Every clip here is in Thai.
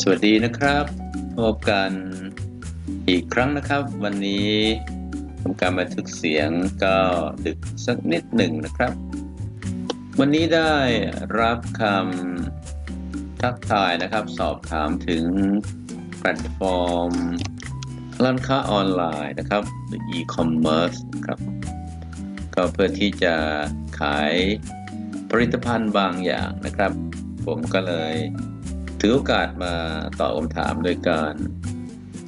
สวัสดีนะครับ พบกันอีกครั้งนะครับ วันนี้ทำการบันทึกเสียงก็ดึกสักนิดหนึ่งนะครับ วันนี้ได้รับคำทักทายนะครับ สอบถามถึงแพลตฟอร์มร้านค้าออนไลน์นะครับหรือ e-commerce ครับ ก็เพื่อที่จะขายผลิตภัณฑ์บางอย่างนะครับ ผมก็เลยถือโอกาสมาตอบคำถามโดยการ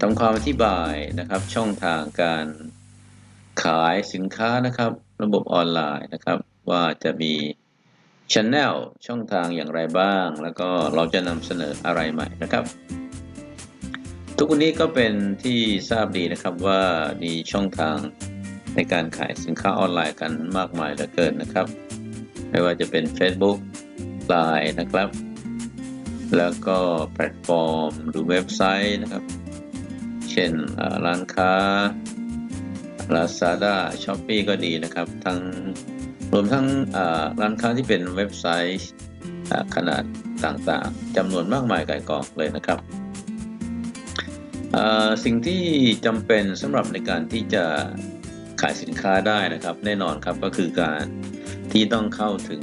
ทำความอธิบายนะครับ ช่องทางการขายสินค้านะครับ ระบบออนไลน์นะครับ ว่าจะมีช anel ช่องทางอย่างไรบ้าง แล้วก็เราจะนำเสนออะไรใหม่นะครับ ทุกวันนี้ก็เป็นที่ทราบดีนะครับว่ามีช่องทาง ในการขายสินค้าออนไลน์กันมากมายเหลือเกินนะครับ ไม่ว่าจะเป็น Facebook Line นะครับ แล้วก็แพลตฟอร์มหรือเว็บไซต์นะครับ เช่นร้านค้า Lazada Shopee ก็ดีนะครับ ทั้งรวมทั้งร้านค้าที่เป็นเว็บไซต์ขนาดต่างๆจำนวนมากมายกายกองเลยนะครับ สิ่งที่จำเป็นสำหรับในการที่จะ ขายสินค้าได้นะครับ แน่นอนครับก็คือการที่ต้องเข้าถึง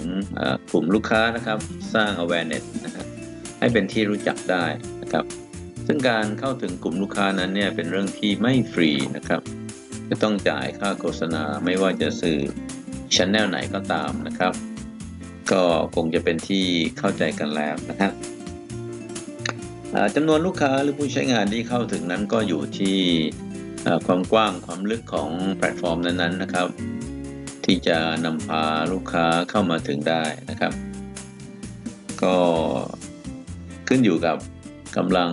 กลุ่มลูกค้านะครับสร้าง awareness นะครับให้เป็นที่รู้จักได้นะครับ ซึ่งการเข้าถึงกลุ่มลูกค้านั้นเนี่ยเป็นเรื่องที่ไม่ฟรีนะครับ จะต้องจ่ายค่าโฆษณาไม่ว่าจะสื่อช anel ไหนก็ตามนะครับ ก็คงจะเป็นที่เข้าใจกันแล้วนะครับจำนวนลูกค้าหรือผู้ใช้งานที่เข้าถึงนั้นก็อยู่ที่ ความกว้างความลึกของแพลตฟอร์มนั้นๆนะครับ ที่จะนำพาลูกค้าเข้ามาถึงได้นะครับ ก็ขึ้นอยู่กับกำลัง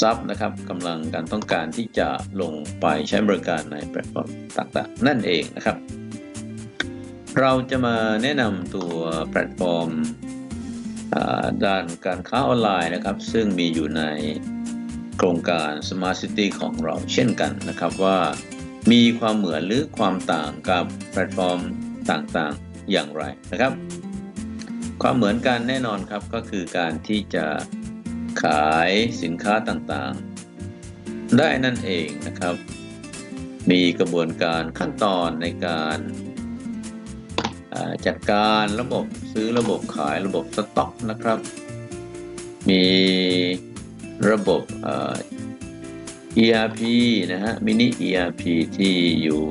ทรัพย์นะครับกำลังการต้องการที่จะลงไปใช้บริการในแพลตฟอร์มต่างๆ นั่นเองนะครับ เราจะมาแนะนำตัวแพลตฟอร์มด้านการค้าออนไลน์นะครับ ซึ่งมีอยู่ใน โครงการ Smart City ของเราเช่นกันนะครับว่ามีความเหมือนหรือความต่างกับแพลตฟอร์มต่างๆอย่างไรนะครับ ความเหมือนกันแน่นอนครับก็คือการที่จะขายสินค้าต่างๆ ได้นั่นเองนะครับ มีกระบวนการขั้นตอนในการจัดการระบบซื้อระบบขายระบบสต็อกนะครับ มี ระบบ ERP นะฮะมินิ ERP ที่อยู่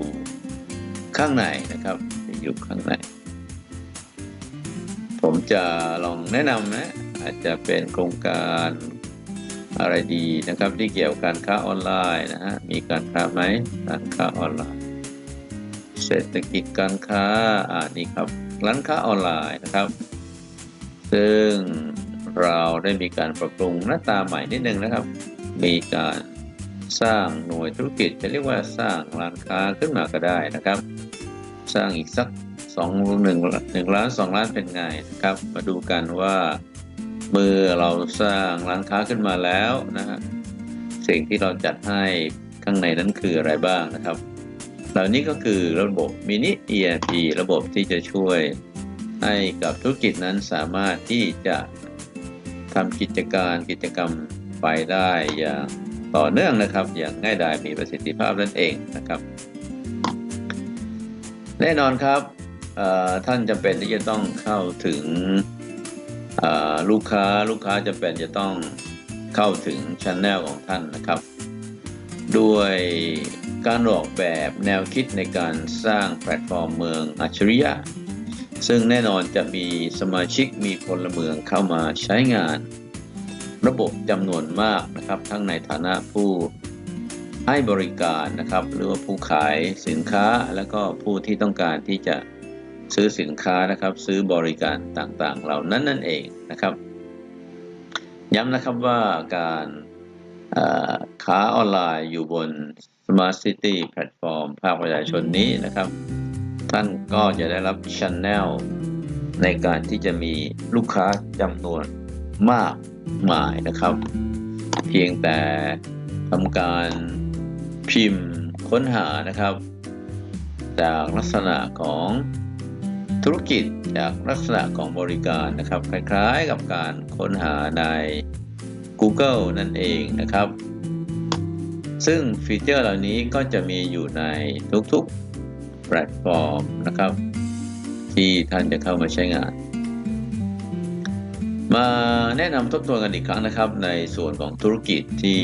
ข้างในนะครับอยู่ข้างใน ผมจะลองแนะนำนะ อาจจะเป็นโครงการอะไรดีนะครับ ที่เกี่ยวกับการค้าออนไลน์นะฮะมีการค้าไหมการค้าออนไลน์ เศรษฐกิจการค้าอ่านี่ครับร้านค้าออนไลน์นะครับ ซึ่ง เราได้มีการปรับปรุงหน้าตาใหม่นิดนึงนะครับ มีการสร้างหน่วยธุรกิจจะเรียกว่าสร้างร้านค้าขึ้นมาก็ได้นะครับ สร้างอีกสักสองหนึ่งหนึ่งล้านสองล้านเป็นไงนะครับ มาดูกันว่าเมื่อเราสร้างร้านค้าขึ้นมาแล้วนะฮะสิ่งที่เราจัดให้ข้างในนั้นคืออะไรบ้างนะครับ เหล่านี้ก็คือระบบมินิ ERP ระบบที่จะช่วยให้กับธุรกิจนั้นสามารถที่จะ ทำกิจการกิจกรรมไปได้อย่างต่อเนื่องนะครับ อย่างง่ายดายมีประสิทธิภาพนั่นเองนะครับ แน่นอนครับท่านจำเป็นที่จะต้องเข้าถึงลูกค้าลูกค้าจำเป็นจะต้องเข้าถึงช anel ของท่านนะครับ ด้วยการออกแบบแนวคิดในการสร้างแพลตฟอร์มเมืองอัจฉริยะ ซึ่งแน่นอนจะมีสมาชิกมีพลเมืองเข้ามาใช้งาน ระบบจำนวนมากนะครับ ทั้งในฐานะผู้ให้บริการนะครับ หรือว่าผู้ขายสินค้าแล้วก็ผู้ที่ต้องการที่จะซื้อสินค้านะครับ ซื้อบริการต่างๆ เหล่านั้นนั่นเองนะครับ ย้ำนะครับว่าการเอ่อค้าออนไลน์อยู่บน Smart City แพลตฟอร์มภาคประชาชนนี้นะครับ ท่านก็จะได้รับช anel ในการที่จะมีลูกค้าจำนวนมากมายนะครับ เพียงแต่ทำการพิมพ์ค้นหานะครับ จากลักษณะของธุรกิจจากลักษณะของบริการนะครับ คล้ายๆกับการค้นหาใน Google นั่นเองนะครับ ซึ่งฟีเจอร์เหล่านี้ก็จะมีอยู่ในทุกๆ ลตฟอร์มนะครับ ที่ท่านจะเข้ามาใช้งาน มาแนะนำทบทวนกันอีกครั้งนะครับ ในส่วนของธุรกิจที่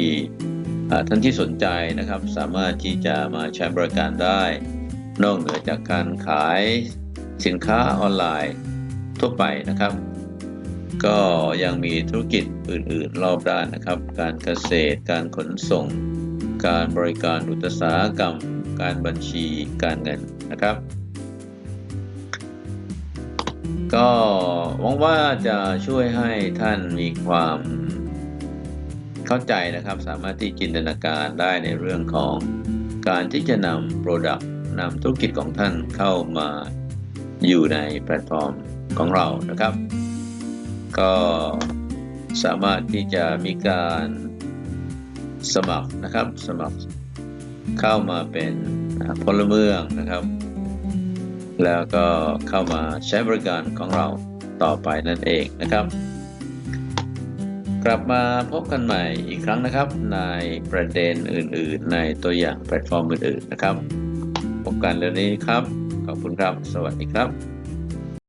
ท่านที่สนใจนะครับ สามารถที่จะมาใช้บริการได้ นอกเหนือจากการขายสินค้าออนไลน์ทั่วไปนะครับ ก็ยังมีธุรกิจอื่นๆ รอบด้านนะครับ การเกษตรการขนส่ง การบริการอุตสาหกรรม การบัญชีการเงินนะครับ ก็หวังว่าจะช่วยให้ท่านมีความเข้าใจนะครับ สามารถที่จินตนาการได้ในเรื่องของการที่จะนำ Product นำธุรกิจของท่านเข้ามาอยู่ในแพลตฟอร์มของเรานะครับ ก็สามารถที่จะมีการสมัครนะครับสมัคร เข้ามาเป็นพลเมืองนะครับ แล้วก็เข้ามาใช้บริการของเราต่อไปนั่นเองนะครับ กลับมาพบกันใหม่อีกครั้งนะครับ ในประเด็นอื่น ๆ ในตัวอย่างแพลตฟอร์มอื่น ๆ นะครับพบกันเร็วนี้ครับ ขอบคุณครับ สวัสดีครับ